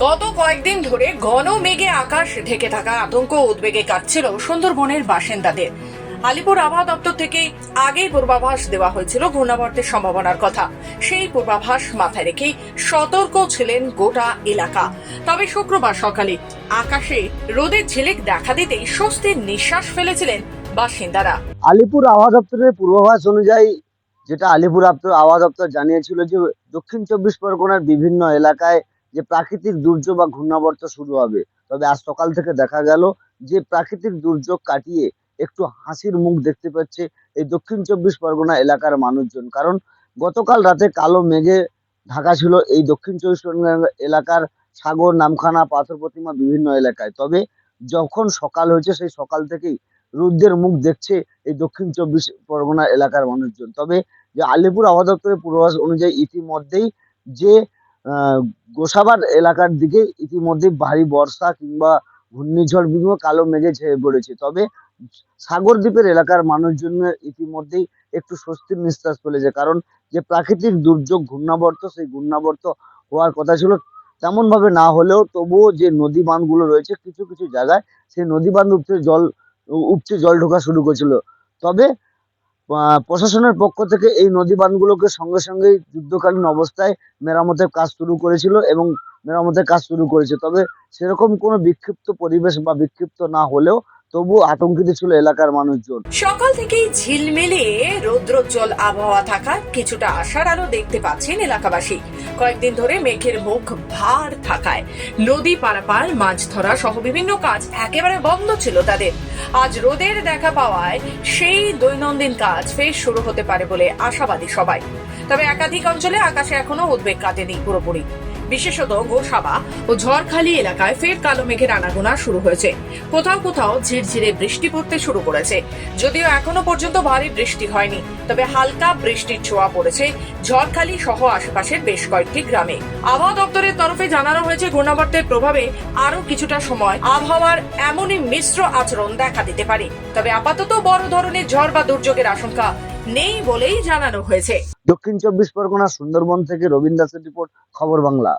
গত কয়েকদিন ধরে ঘন মেঘে আকাশ ঢেকে থাকা আতঙ্ক উদ্বেগে কাটছিল সুন্দরবনের বাসিন্দাদের। আলিপুর আবহাওয়া দপ্তর থেকে আগেই পূর্বাভাস দেওয়া হয়েছিল ঘূর্ণাবর্তের সম্ভাবনার কথা। সেই পূর্বাভাস মাথায় রেখেই সতর্ক ছিলেন গোটা এলাকা। তবে শুক্রবার সকালে আকাশে রোদের ঝিলিক দেখা দিতেই স্বস্তির নিঃশ্বাস ফেলেছিলেন বাসিন্দারা। আলিপুর আবহাওয়া দপ্তরের পূর্বাভাস অনুযায়ী যেটা আলিপুর আবহাওয়া দপ্তর জানিয়েছিল যে দক্ষিণ চব্বিশ পরগনার বিভিন্ন এলাকায় যে প্রাকৃতিক দুর্যোগ বা ঘূর্ণাবর্ত শুরু হবে। তবে আজ সকাল থেকে দেখা গেল যে প্রাকৃতিক দুর্যোগ কাটিয়ে একটু হাসির মুখ দেখতে পাচ্ছে এই দক্ষিণ চব্বিশ পরগনা এলাকার মানুষজন। কারণ গতকাল রাতে কালো মেঘে ঢাকা ছিল এই দক্ষিণ চব্বিশ পরগনা এলাকার সাগর, নামখানা, পাথর প্রতিমা বিভিন্ন এলাকায়। তবে যখন সকাল হয়েছে, সেই সকাল থেকেই রুদ্রের মুখ দেখছে এই দক্ষিণ চব্বিশ পরগনা এলাকার মানুষজন। তবে যে আলিপুর আবহাওয়া দপ্তরের পূর্বাভাস অনুযায়ী ইতিমধ্যেই যে গোসাবার এলাকার দিকে ইতিমধ্যে ভারী বর্ষা কিংবা ঘূর্ণিঝড় বিভিন্ন কালো মেঘে ছেয়ে পড়েছে। তবে সাগর দ্বীপের এলাকার মানুষজন ইতিমধ্যেই একটু স্বস্তির নিঃশ্বাস ফেলেছে। কারণ যে প্রাকৃতিক দুর্যোগ, ঘূর্ণাবর্ত, সেই ঘূর্ণাবর্ত হওয়ার কথা ছিল তেমন ভাবে না হলেও তবুও যে নদী বাঁধগুলো রয়েছে, কিছু কিছু জায়গায় সেই নদী বাঁধ উপচে জল উপচে জল ঢোকা শুরু করেছিল। তবে প্রশাসনের পক্ষ থেকে এই নদী বাঁধগুলোকে সঙ্গে সঙ্গে যুদ্ধকালীন অবস্থায় মেরামতের কাজ শুরু করেছিল এবং মেরামতের কাজ শুরু করেছে। তবে সেরকম কোনো বিক্ষিপ্ত পরিবেশ বা বিক্ষিপ্ত না হলেও তবু আতঙ্কিত ছিল এলাকার মানুষজন। সকাল থেকেই ঝিলমিলে রৌদ্রোজ্জ্বল আবহাওয়া থাকা কিছুটা আশার আলো দেখতে পাচ্ছেন এলাকাবাসী। কয়েকদিন ধরে মেঘের মুখ ভার থাকায় নদী পারাপার মাছ ধরা সহ বিভিন্ন কাজ একেবারে বন্ধ ছিল তাদের। আজ রোদের দেখা পাওয়ায় সেই দৈনন্দিন কাজ ফের শুরু হতে পারে বলে আশাবাদী সবাই। তবে একাধিক অঞ্চলে আকাশে এখনও উদ্বেগ কাটেনি পুরোপুরি। বিশেষত গোসাবা ও ঝড়খালি এলাকায় ফের কালো মেঘের আনাগোনা শুরু হয়েছে। কোথাও কোথাও ঝিরঝিরে বৃষ্টি পড়তে শুরু করেছে। যদিও এখনও পর্যন্ত ভারী বৃষ্টি হয়নি, তবে হালকা বৃষ্টির ছোঁয়া পড়েছে ঝড়খালি সহ আশেপাশের বেশ কয়েকটি গ্রামে। আবহাওয়া দপ্তরের তরফে জানানো হয়েছে, ঘূর্ণাবর্তের প্রভাবে আরও কিছুটা সময় আবহাওয়ার এমনই মিশ্র আচরণ দেখা দিতে পারে। তবে আপাতত বড় ধরনের ঝড় বা দুর্যোগের আশঙ্কা নেই বলেই জানানো হয়েছে। দক্ষিণ চব্বিশ পরগনা সুন্দরবন থেকে রবীন্দ্র দাসের রিপোর্ট খবর বাংলা।